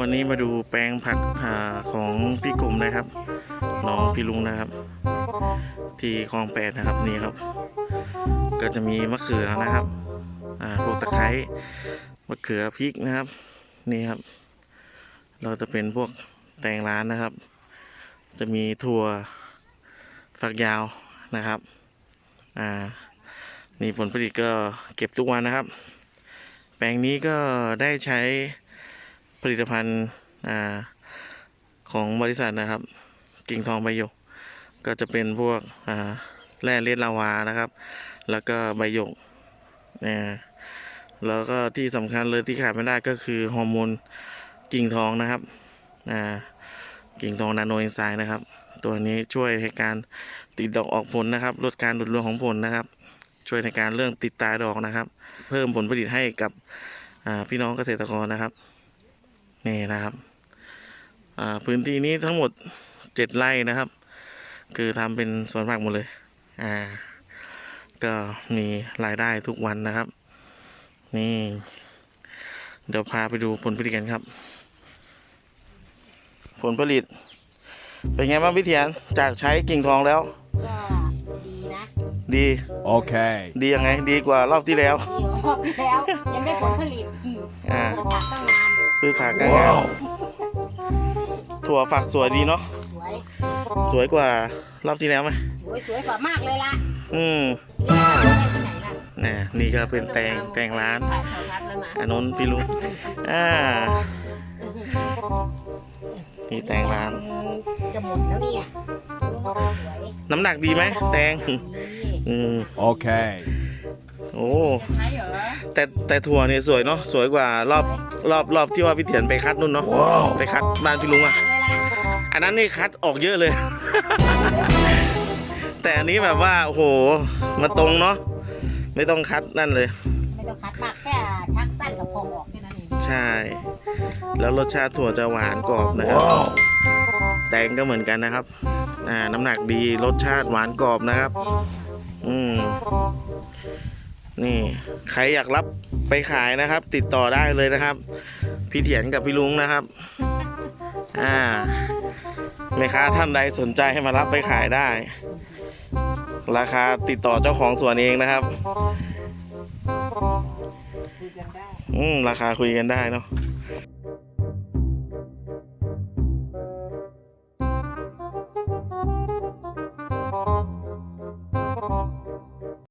วันนี้มาดูแปลงผักอ่าของพี่กลุ่มนะครับ น้องพี่ลุงนะครับ ที่คลองแปดนะครับนี่ครับ ก็จะมีมะเขือนะครับอ่าพวกตะไคร้มะเขือพริกนะครับ นี่ครับ เราจะเป็นพวกแตงร้านนะครับ จะมีถั่วฝักยาวนะครับอ่านี่ผลผลิตก็เก็บทุกวันนะครับ แปลงนี้ก็ได้ใช้ ผลิตภัณฑ์อของบริษัทนะครับ กิ่งทองใบหยก ก็จะเป็นพวกแร่เลียดลาวานะครับ แล้วก็ใบหยกนะแล้วก็ที่สำคัญเลยที่ขาดไม่ได้ก็คือฮอร์โมนกิ่งทองนะครับกิ่งทองนาโนเอนไซม์นะครับ ตัวนี้ช่วยในการติดดอกออกผลนะครับ ลดการหลุดร่วงของผลนะครับ ช่วยในการเรื่องติดตาดอกนะครับ เพิ่มผลผลิตให้กับพี่น้องเกษตรกรนะครับ นี่นะครับอ่าพื้นที่นี้ทั้งหมดเจ็ดไร่นะครับ คือทำเป็นสวนผักหมดเลย อ่า ก็มีรายได้ทุกวันนะครับ นี่ เดี๋ยวพาไปดูผลผลิตกันครับ ผลผลิต เป็นไงบ้างพี่เทียนจากใช้กิ่งทองแล้ว ก็ดีนะ ดี Okay. ดียังไง ดีกว่ารอบที่แล้วดีรอบที่แล้ว ยังได้ผลผลิตอ่าผักตั้งนาน พืชผักกางามถั่วฝักสวยดีเนาะสวยสวยกว่ารอบที่แล้วไหมสวยสวยกว่ามากเลยล่ะอืมเรียกว่าได้ที่ไหนล่ะน่ะนี่ก็เป็นแตงแตงร้านถ่ายโทรทัศน์แล้วนะอันนนพี่ลุงอ่านี่แตงร้าน จะหมดแล้วเนี่ยสวยน้ำหนักดีไหมแตงนี่อืม Okay. โอ้ใช่เหรอแต่แต่ถั่วเนี่ยสวยเนาะสวยกว่ารอบรอบรอบที่ว่าพี่เถียนไปคัดนู่นเนาะ Wow. ไปคัดบ้านพี่ลุงอะมากเลยล่ะอันนั้นนี่คัดออกเยอะเลย แต่อันนี้แบบว่าโอ้โหมาตรงเนาะไม่ต้องคัดนั่นเลย ไม่ต้องคัดมากแค่ชักสั้นกับพองออกแค่นั้นเองใช่ แล้วรสชาติถั่วจะหวานกรอบนะครับ Wow. แตงก็เหมือนกันนะครับ อ่าน้ำหนักดีรสชาติหวานกรอบนะครับ อืม นี่ใครอยากรับไปขายนะครับ ติดต่อได้เลยนะครับ พี่เถียนกับพี่ลุงนะครับ อ่าแม่ค้าท่านใดสนใจให้มารับไปขายได้ ราคาติดต่อเจ้าของสวนเองนะครับ อืมราคาคุยกันได้เนาะ